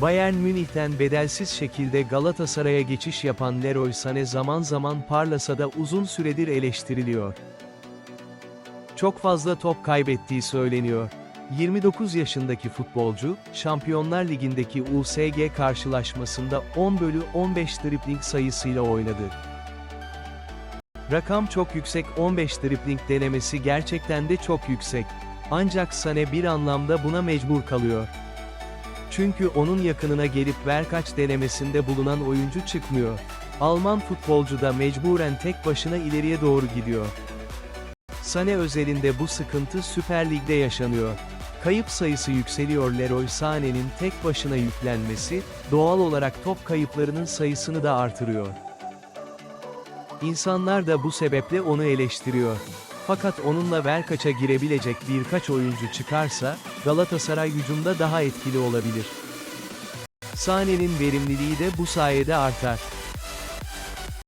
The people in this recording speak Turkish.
Bayern Münih'ten bedelsiz şekilde Galatasaray'a geçiş yapan Leroy Sané zaman zaman parlasa da uzun süredir eleştiriliyor. Çok fazla top kaybettiği söyleniyor. 29 yaşındaki futbolcu, Şampiyonlar Ligi'ndeki USG karşılaşmasında 10 bölü 15 dribling sayısıyla oynadı. Rakam çok yüksek 15 dribling denemesi gerçekten de çok yüksek. Ancak Sané bir anlamda buna mecbur kalıyor. Çünkü onun yakınına gelip verkaç denemesinde bulunan oyuncu çıkmıyor. Alman futbolcu da mecburen tek başına ileriye doğru gidiyor. Sané özelinde bu sıkıntı Süper Lig'de yaşanıyor. Kayıp sayısı yükseliyor Leroy Sané'nin tek başına yüklenmesi, doğal olarak top kayıplarının sayısını da artırıyor. İnsanlar da bu sebeple onu eleştiriyor. Fakat onunla Verkaç'a girebilecek birkaç oyuncu çıkarsa, Galatasaray hücumda daha etkili olabilir. Sané'nin verimliliği de bu sayede artar.